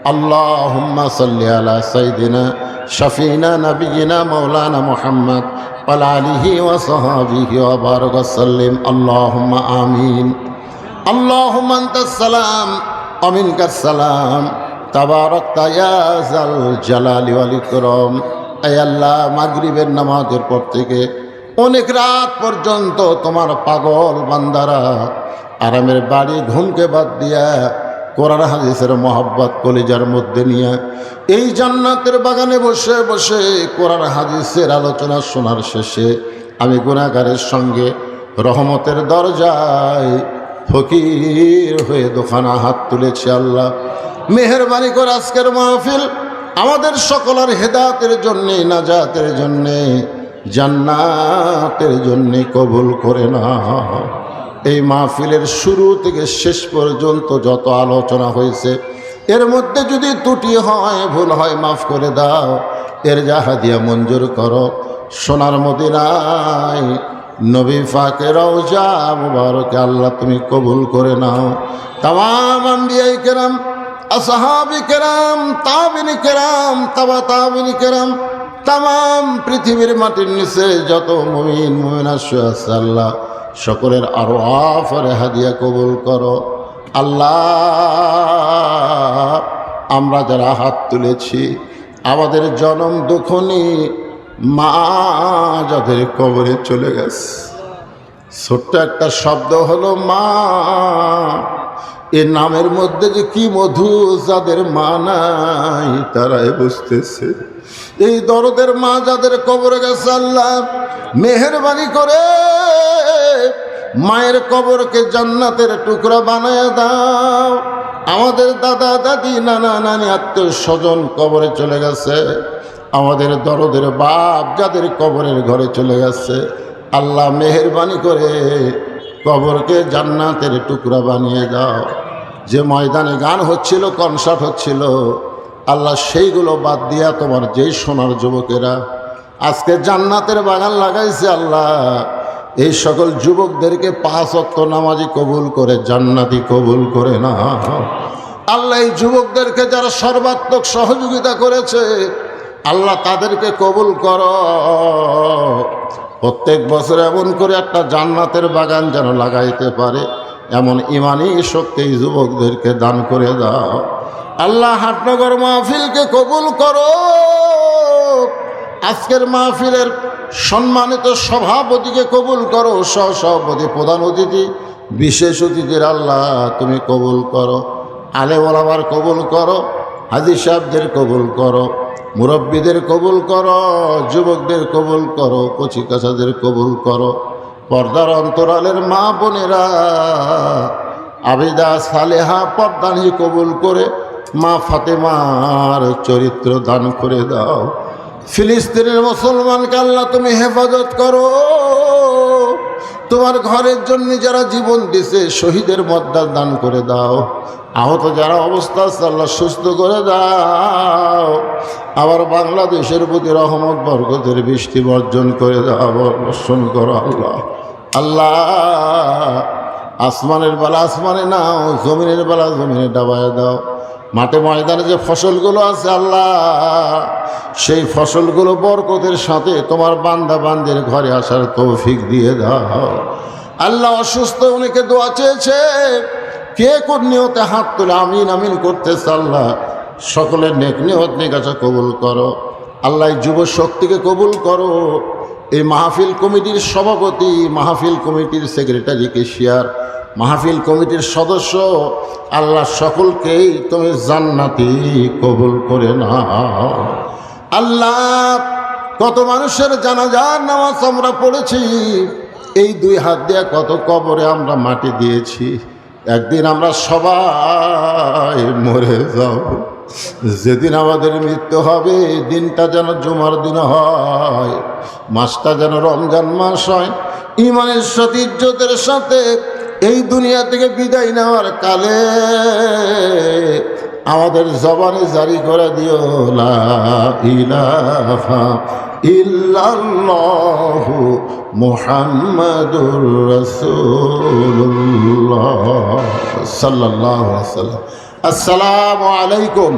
اللهم صل على سيدنا شفينا نبينا مولانا محمد وعلى آله وصحبه وبارك وسلم اللهم آمين اللهم أنت السلام ومنك السلام تبارك يا ذا الجلال والإكرام এই আল্লাহ মাগরিবের নামাজের পর থেকে অনেক রাত পর্যন্ত তোমার পাগল বান্দারা আরামের বাড়ি ঘুমকে বাদ দিয়া কোরআন হাদিসের মহাব্বত কলিজার মধ্যে নিয়ে এই জান্নাতের বাগানে বসে বসে কোরআন হাদিসের আলোচনা শোনার শেষে আমি গুণাগারের সঙ্গে রহমতের দরজায় ফকির হয়ে দোকানা হাত তুলেছি আল্লাহ। মেহরবানি করে আজকের মাহফিল আমাদের সকলের হেদাতের জন্যে, নাজাতের জন্যে, জান্নাতের জন্যে কবুল করে না এই মাহফিলের শুরু থেকে শেষ পর্যন্ত যত আলোচনা হয়েছে, এর মধ্যে যদি ত্রুটি হয়, ভুল হয়, মাফ করে দাও। এর যাহা দিয়া মঞ্জুর করো। সোনার মদিনায় নবী ফাকে রওজা মুবারকে, আল্লাহ তুমি কবুল করে নাও। তাম আম্বিয়াই কেরাম, আসহাবি কেরাম, তাবিনী কেরাম, তাবা তাবিনী কেরাম তাম পৃথিবীর মাটির নিচে যত মুমিন, মুমিনা আল্লাহ সকলের আরও আফরে হাদিয়া কবুল করো। আল্লাহ, আমরা যারা হাত তুলেছি, আমাদের জনম দুখনি মা যাদের কবরে চলে গেছে। ছোট্ট একটা শব্দ হলো মা। এ নামের মধ্যে যে কি মধু যাদের মা নাই, তারাই বুঝতেছে। এই দরদের মা যাদের কবরে গেছে, আল্লাহ মেহরবানি করে মায়ের কবরকে জান্নাতের টুকরা বানায় দাও। আমাদের দাদা, দাদি, নানা, নানি, আত্মীয় স্বজন কবরে চলে গেছে। আমাদের দরদের বাপ যাদের কবরের ঘরে চলে গেছে। আল্লাহ মেহরবানি করে কবরকে জান্নাতের টুকরা বানিয়ে দাও। যে ময়দানে গান হচ্ছিল, কনসার্ট হচ্ছিল, আল্লাহ সেইগুলো বাদ দিয়া তোমার যেই সোনার যুবকেরা আজকে জান্নাতের বাগান লাগাইছে আল্লাহ। এই সকল যুবকদেরকে পাঁচ অক্ত নামাজি কবুল করে, জান্নাতি কবুল করে না। আল্লাহ এই যুবকদেরকে যারা সর্বাত্মক সহযোগিতা করেছে, আল্লাহ তাদেরকে কবুল করো। প্রত্যেক বছর এমন করে একটা জান্নাতের বাগান যেন লাগাইতে পারে, এমন ইমানি শক্তি যুবকদেরকে দান করে দাও। আল্লাহ হাটনগর মাহফিলকে কবুল করো। আজকের মাহফিলের সম্মানিত সভাপতিকে কবুল করো, সহসভাপতি, প্রধান অতিথি, বিশেষ অতিথির আল্লাহ তুমি কবুল করো আলে ওলামার কবুল করো, হাজি সাহেবদের কবুল করো, মুরব্বীদের কবুল করো, যুবকদের কবুল করো কচিকাছাদের কবুল করো, পর্দার অন্তরালের মা বোনেরা, আবিদা সালেহা পর্দানি কবুল করে মা ফাতেমার চরিত্র দান করে দাও। ফিলিস্তিনের মুসলমানকে আল্লাহ তুমি হেফাজত করো। তোমার ঘরের জন্য যারা জীবন দিছে, শহীদের মদ্দার দান করে দাও। আহত যারা অবস্থা আছে, আল্লাহ সুস্থ করে দাও। আবার বাংলাদেশের প্রতি রহমত, বরকতের বৃষ্টি বর্জন করে দাও, বর্ষণ করো আল্লাহ। আল্লাহ, আসমানের বেলা আসমানে নাও, জমিনের বেলা জমিনে ডাবায় দাও। মাঠে ময়দানে যে ফসলগুলো আছে, আল্লাহ সেই ফসলগুলো বরকতের সাথে তোমার বান্দা বান্দের ঘরে আসার তৌফিক দিয়ে দাও। আল্লাহ অসুস্থ, অনেকে দোয়া চেয়েছে। কে কোন নিয়তে হাত তুলে আমিন আমিন করতেছে আল্লাহ? সকলের নেক নিয়ত নিকাশা কবুল করো। আল্লাহ যুব শক্তিকে কবুল করো। এই মাহফিল কমিটির সভাপতি, মাহফিল কমিটির সেক্রেটারি কেশিয়ার মাহফিল কমিটির সদস্য, আল্লাহ সকলকেই তুমি জান্নাতি কবুল করে না আল্লাহ, কত মানুষের জানাজার নামাজ আমরা পড়েছি। এই দুই হাত দিয়ে কত কবরে আমরা মাটি দিয়েছি। একদিন আমরা সবাই মরে যাব। যেদিন আমাদের মৃত্যু হবে, দিনটা যেন জুমার দিন হয়, মাসটা যেন রমজান মাস হয়। ইমানের সাথে, ইজ্জতের সাথে এই দুনিয়া থেকে বিদায় নেওয়ার কালে আমাদের জবানে জারি করে দিও লা ইলাহা ইল্লাল্লাহু মুহাম্মাদুর আসসালামু আলাইকুম।